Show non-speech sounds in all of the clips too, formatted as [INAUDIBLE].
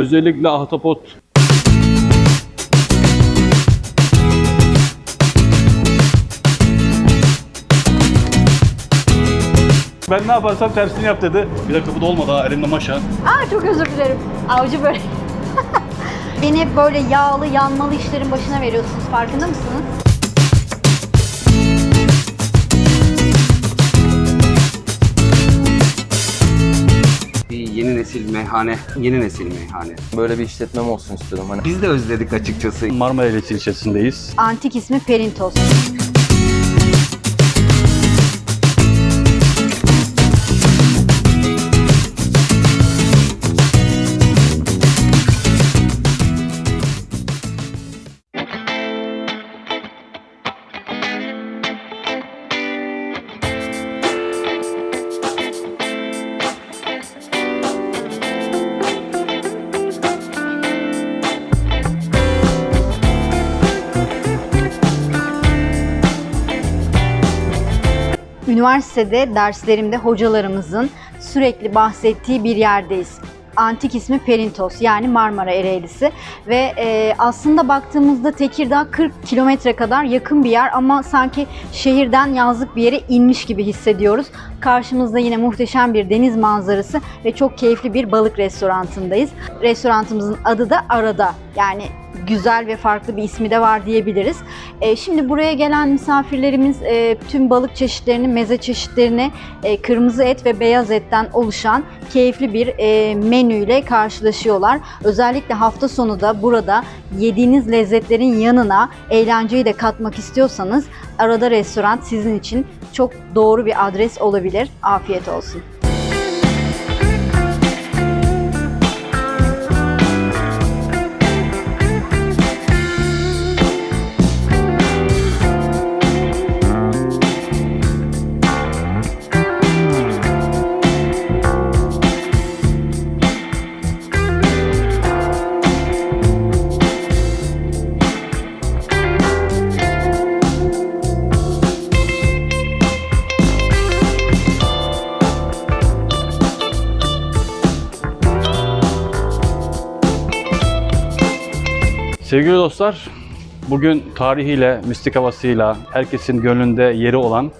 Özellikle ahtapot Ben ne yaparsam tersini yap dedi. Bir dakika bu da olmadı ha elimde maşa. Aa çok özür dilerim. Avcı böyle. [LAUGHS] Beni hep böyle yağlı, yanmalı işlerin başına veriyorsunuz. Farkında mısınız? Nesil meyhane, yeni nesil meyhane. Böyle bir işletmem olsun istiyordum. Hani Biz de özledik açıkçası. Marmaray'la ilçesindeyiz. Antik ismi Perintos. Üniversitede derslerimde hocalarımızın sürekli bahsettiği bir yerdeyiz. Antik ismi Perintos yani Marmara Ereğlisi ve e, aslında baktığımızda Tekirdağ 40 kilometre kadar yakın bir yer ama sanki şehirden yazlık bir yere inmiş gibi hissediyoruz. Karşımızda yine muhteşem bir deniz manzarası ve çok keyifli bir balık restorantındayız. Restoranımızın adı da Arada yani güzel ve farklı bir ismi de var diyebiliriz. E, şimdi buraya gelen misafirlerimiz e, tüm balık çeşitlerini, meze çeşitlerini e, kırmızı et ve beyaz etten oluşan keyifli bir e, menüyle karşılaşıyorlar. Özellikle hafta sonu da burada yediğiniz lezzetlerin yanına eğlenceyi de katmak istiyorsanız Arada Restoran sizin için çok doğru bir adres olabilir. Afiyet olsun. Sevgili dostlar, bugün tarihiyle, mistik havasıyla, herkesin gönlünde yeri olan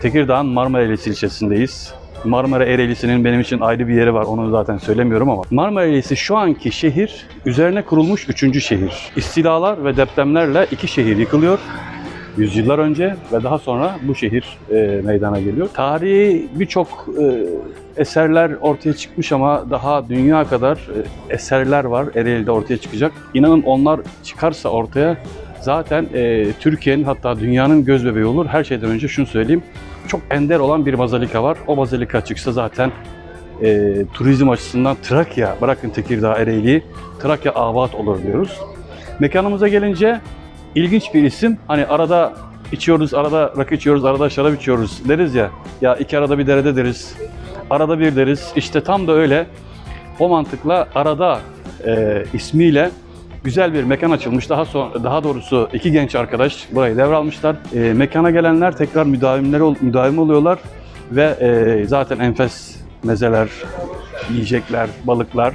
Tekirdağ'ın Marmara Ereğlisi ilçesindeyiz. Marmara Ereğlisi'nin benim için ayrı bir yeri var, onu zaten söylemiyorum ama. Marmara Ereğlisi şu anki şehir, üzerine kurulmuş üçüncü şehir. İstilalar ve depremlerle iki şehir yıkılıyor. Yüzyıllar önce ve daha sonra bu şehir e, meydana geliyor. Tarihi birçok e, eserler ortaya çıkmış ama daha dünya kadar e, eserler var Ereğli'de ortaya çıkacak. İnanın onlar çıkarsa ortaya zaten e, Türkiye'nin hatta dünyanın göz bebeği olur. Her şeyden önce şunu söyleyeyim. Çok ender olan bir bazilika var. O bazilika çıksa zaten e, turizm açısından Trakya, bırakın Tekirdağ, Ereğli'yi, Trakya avat olur diyoruz. Mekanımıza gelince ilginç bir isim. Hani arada içiyoruz, arada rakı içiyoruz, arada şarap içiyoruz deriz ya. Ya iki arada bir derede deriz. Arada bir deriz. İşte tam da öyle. O mantıkla arada e, ismiyle güzel bir mekan açılmış. Daha sonra daha doğrusu iki genç arkadaş burayı devralmışlar. E, mekana gelenler tekrar müdavimler ol- müdavim oluyorlar ve e, zaten enfes mezeler, yiyecekler, balıklar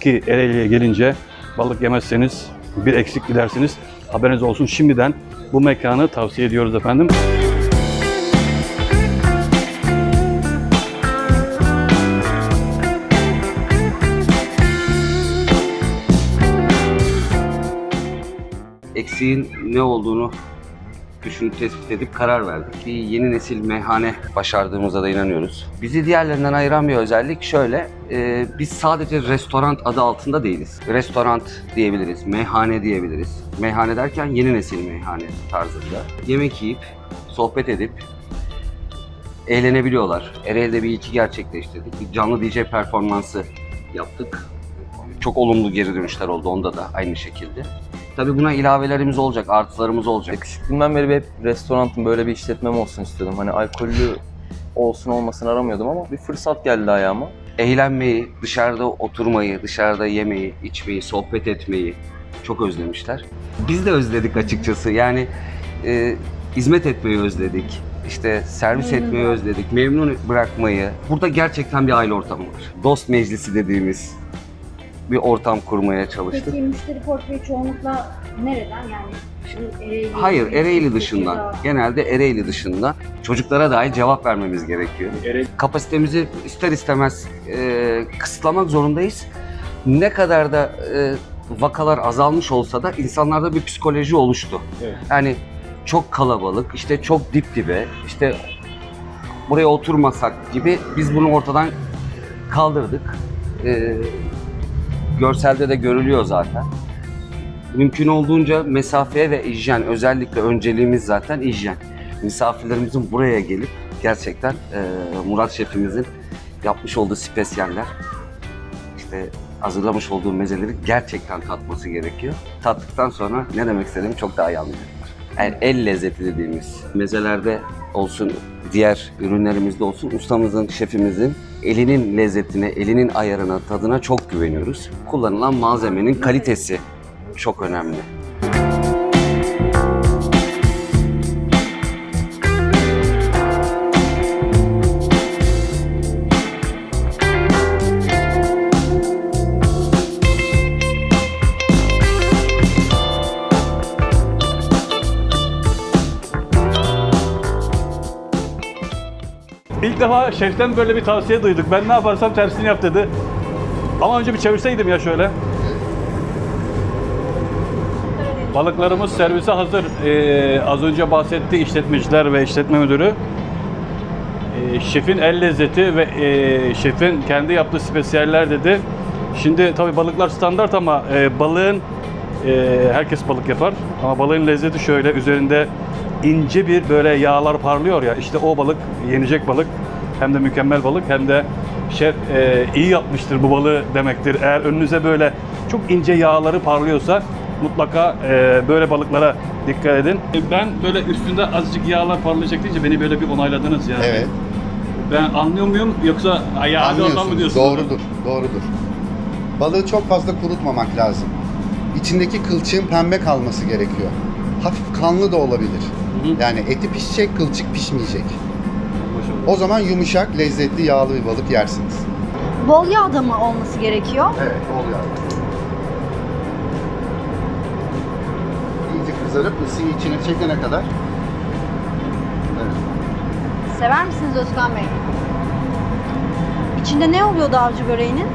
ki Ereğli'ye gelince balık yemezseniz bir eksik gidersiniz. Haberiniz olsun şimdiden bu mekanı tavsiye ediyoruz efendim. Eksiğin ne olduğunu düşünüp tespit edip karar verdik. Bir yeni nesil meyhane başardığımıza da inanıyoruz. Bizi diğerlerinden ayıran bir özellik şöyle, e, biz sadece restoran adı altında değiliz. Restoran diyebiliriz, meyhane diyebiliriz. Meyhane derken yeni nesil meyhane tarzında. Yemek yiyip, sohbet edip, eğlenebiliyorlar. Ereğli'de bir iki gerçekleştirdik. Bir canlı DJ performansı yaptık. Çok olumlu geri dönüşler oldu onda da aynı şekilde. Tabii buna ilavelerimiz olacak, artılarımız olacak. küçüklüğümden beri hep restoranım böyle bir işletmem olsun istiyordum. Hani alkollü olsun olmasın aramıyordum ama bir fırsat geldi ayağıma. Eğlenmeyi, dışarıda oturmayı, dışarıda yemeyi, içmeyi, sohbet etmeyi çok özlemişler. Biz de özledik açıkçası. Yani e, hizmet etmeyi özledik. İşte servis etmeyi özledik, memnun bırakmayı. Burada gerçekten bir aile ortamı var. Dost meclisi dediğimiz bir ortam kurmaya çalıştık. Peki müşteri portföyü çoğunlukla nereden yani? Şu Ereğli, Hayır, Ereğli dışından. Genelde Ereğli dışından. Çocuklara dahi cevap vermemiz gerekiyor. Kapasitemizi ister istemez e, kısıtlamak zorundayız. Ne kadar da e, vakalar azalmış olsa da insanlarda bir psikoloji oluştu. Evet. Yani çok kalabalık, işte çok dip dibe, işte buraya oturmasak gibi biz bunu ortadan kaldırdık. E, görselde de görülüyor zaten. Mümkün olduğunca mesafeye ve hijyen, özellikle önceliğimiz zaten hijyen. Misafirlerimizin buraya gelip gerçekten e, Murat şefimizin yapmış olduğu spesyaller, işte hazırlamış olduğu mezeleri gerçekten tatması gerekiyor. Tattıktan sonra ne demek istediğimi çok daha iyi anlayacaklar. Yani el lezzeti dediğimiz mezelerde olsun, diğer ürünlerimizde olsun ustamızın, şefimizin elinin lezzetine, elinin ayarına, tadına çok güveniyoruz. Kullanılan malzemenin kalitesi çok önemli. İlk defa şeften böyle bir tavsiye duyduk. Ben ne yaparsam tersini yap dedi. Ama önce bir çevirseydim ya şöyle. Balıklarımız servise hazır. Ee, az önce bahsetti işletmeciler ve işletme müdürü. Ee, şefin el lezzeti ve e, şefin kendi yaptığı spesiyeller dedi. Şimdi tabii balıklar standart ama e, balığın e, herkes balık yapar ama balığın lezzeti şöyle üzerinde ince bir böyle yağlar parlıyor ya işte o balık yenecek balık hem de mükemmel balık hem de şef e, iyi yapmıştır bu balığı demektir. Eğer önünüze böyle çok ince yağları parlıyorsa mutlaka e, böyle balıklara dikkat edin. E, Ben böyle üstünde azıcık yağlar parlayacak deyince beni böyle bir onayladınız yani. Evet. Ben anlıyor muyum yoksa ay ya hadi oradan mı diyorsunuz? Doğrudur, doğrudur. Balığı çok fazla kurutmamak lazım. İçindeki kılçığın pembe kalması gerekiyor. Hafif kanlı da olabilir. hı. Yani eti pişecek, kılçık pişmeyecek. O zaman yumuşak, lezzetli, yağlı bir balık yersiniz. Bol yağda mı olması gerekiyor? Evet, oluyor. İyice kızarıp ısıyı içine çekene kadar. Evet. Sever misiniz Özkan Bey? İçinde ne oluyordu avcı böreğinin?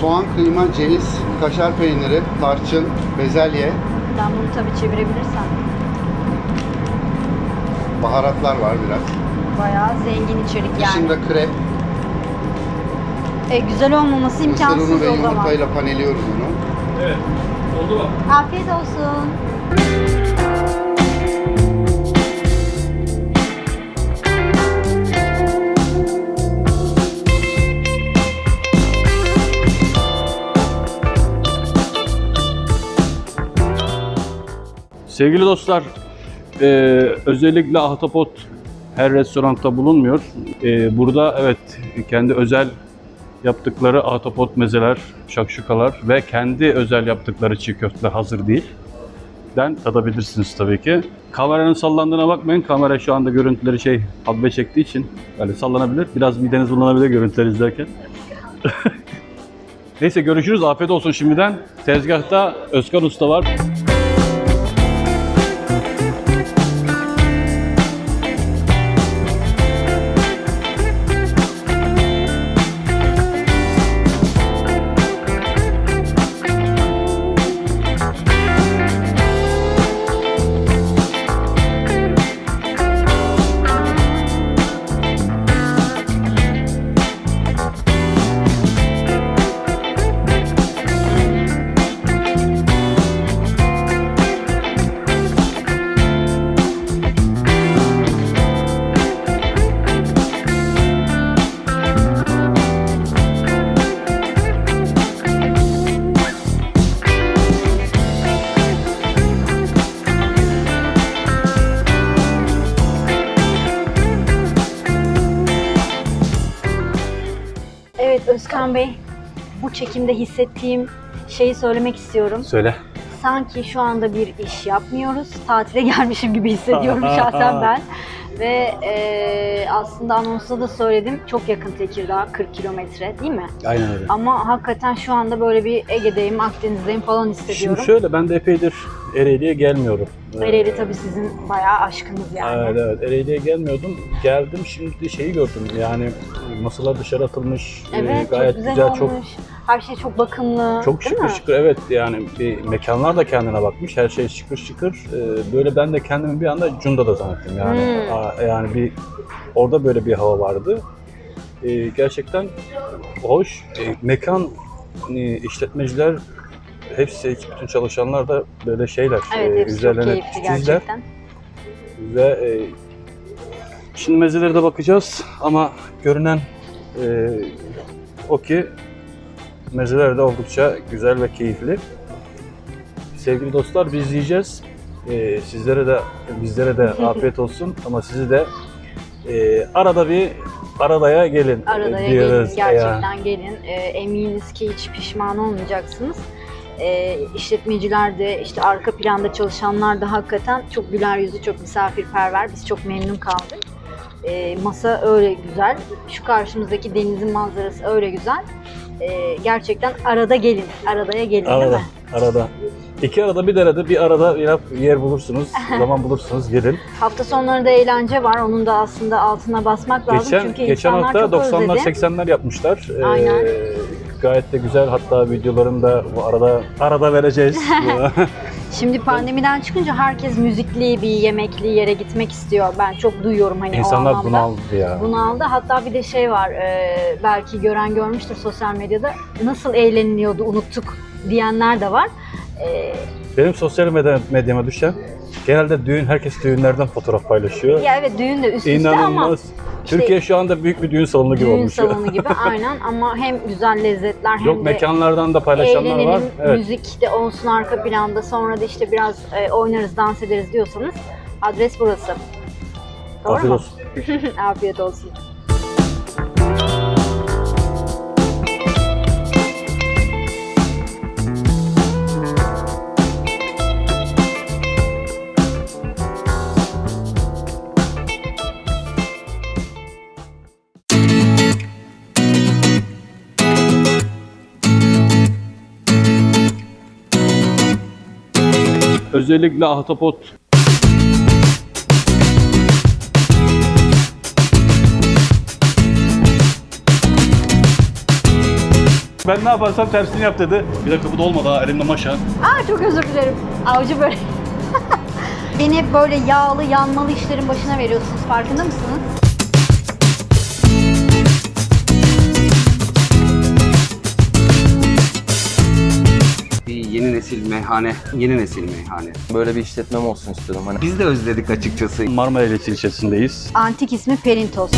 Soğan, kıyma, ceviz, kaşar peyniri, tarçın, bezelye, Ben bunu tabii çevirebilirsem. baharatlar var biraz. Bayağı zengin içerik yani. Dışında krep, E, güzel olmaması mısır imkansız unu ve o zaman. yumurtayla paneliyoruz onu. Evet. Oldu mu? Afiyet olsun. Sevgili dostlar, e, özellikle ahtapot her restoranda bulunmuyor. E, burada evet kendi özel yaptıkları ahtapot mezeler, şakşukalar ve kendi özel yaptıkları çiğ köfteler hazır değil. Den tadabilirsiniz tabii ki. Kameranın sallandığına bakmayın. Kamera şu anda görüntüleri şey habbe çektiği için böyle sallanabilir. Biraz mideniz bulanabilir görüntüler izlerken. [LAUGHS] Neyse görüşürüz. Afiyet olsun şimdiden. Tezgahta Özkan Usta var. Özkan Bey, bu çekimde hissettiğim şeyi söylemek istiyorum. Söyle. Sanki şu anda bir iş yapmıyoruz. Tatile [LAUGHS] gelmişim gibi hissediyorum [LAUGHS] şahsen ben. Ve e, aslında anonsta da söyledim çok yakın Tekirdağ 40 kilometre değil mi? Aynen öyle. Ama hakikaten şu anda böyle bir Ege'deyim, Akdeniz'deyim falan Şimdi hissediyorum. şöyle ben de epeydir Ereğli'ye gelmiyorum. Ereğli tabii sizin bayağı aşkınız yani. Evet evet Ereğli'ye gelmiyordum. Geldim şimdi şeyi gördüm yani masalar dışarı atılmış. Ee, Evet, gayet çok güzel, güzel, olmuş. çok Her şey çok bakımlı. çok şıkır mi? şıkır evet yani bir mekanlar da kendine bakmış. Her şey şıkır şıkır. Ee, böyle ben de kendimi bir anda Cunda'da zannettim yani. Hmm. Yani bir orada böyle bir hava vardı. Ee, gerçekten hoş. Ee, mekan e, işletmeciler hepsi, bütün çalışanlar da böyle şeyler. Evet, e, hepsi çok üzerlerine keyifli titizler. gerçekten. Ve e, şimdi mezelere de bakacağız ama görünen e, o ki mezeler de oldukça güzel ve keyifli. Sevgili dostlar biz yiyeceğiz. E, sizlere de bizlere de [LAUGHS] afiyet olsun ama sizi de e, arada bir aradaya gelin Aradaya diyoruz. gelin, gerçekten gelin. Ee, eminiz ki hiç pişman olmayacaksınız. Ee, işletmeciler de, işte arka planda çalışanlar da hakikaten çok güler yüzlü, çok misafirperver. Biz çok memnun kaldık. Ee, masa öyle güzel. Şu karşımızdaki denizin manzarası öyle güzel. Ee, gerçekten arada gelin, aradaya gelin değil Arada, mi? arada. İki arada bir derede bir arada bir yer bulursunuz, [LAUGHS] zaman bulursunuz gelin. Hafta sonları da eğlence var. Onun da aslında altına basmak lazım. Geçen, Çünkü geçen insanlar hafta çok 90'lar özledi. 80'ler yapmışlar. Ee, Aynen. Gayet de güzel. Hatta videolarını da bu arada arada vereceğiz. [LAUGHS] [LAUGHS] Şimdi pandemiden çıkınca herkes müzikli bir yemekli yere gitmek istiyor. Ben çok duyuyorum hani o İnsanlar anlamda. bunaldı ya. Bunaldı. Hatta bir de şey var, e, belki gören görmüştür sosyal medyada. Nasıl eğleniliyordu unuttuk diyenler de var. E, Benim sosyal medya, medyama düşen genelde düğün, herkes düğünlerden fotoğraf paylaşıyor. ya evet düğün de üst üste ama İnanılmaz. Türkiye şu anda büyük bir düğün salonu gibi düğün olmuş. salonu gibi [LAUGHS] aynen ama hem güzel lezzetler hem Yok de mekanlardan da paylaşanlar eğlenelim, var. Evet. müzik de olsun arka planda sonra da işte biraz e, oynarız, dans ederiz diyorsanız adres burası. Doğru Afiyet mu? olsun. [LAUGHS] Afiyet olsun. Özellikle ahtapot Ben ne yaparsam tersini yap dedi. Bir dakika bu da olmadı ha elimde maşa. Aa çok özür dilerim. Avcı böyle. [LAUGHS] Beni hep böyle yağlı, yanmalı işlerin başına veriyorsunuz. Farkında mısınız? Nesil meyhane, yeni nesil meyhane. Böyle bir işletmem olsun istiyordum. Hani Biz de özledik açıkçası. Marmara ilçesindeyiz. Antik ismi Perintos.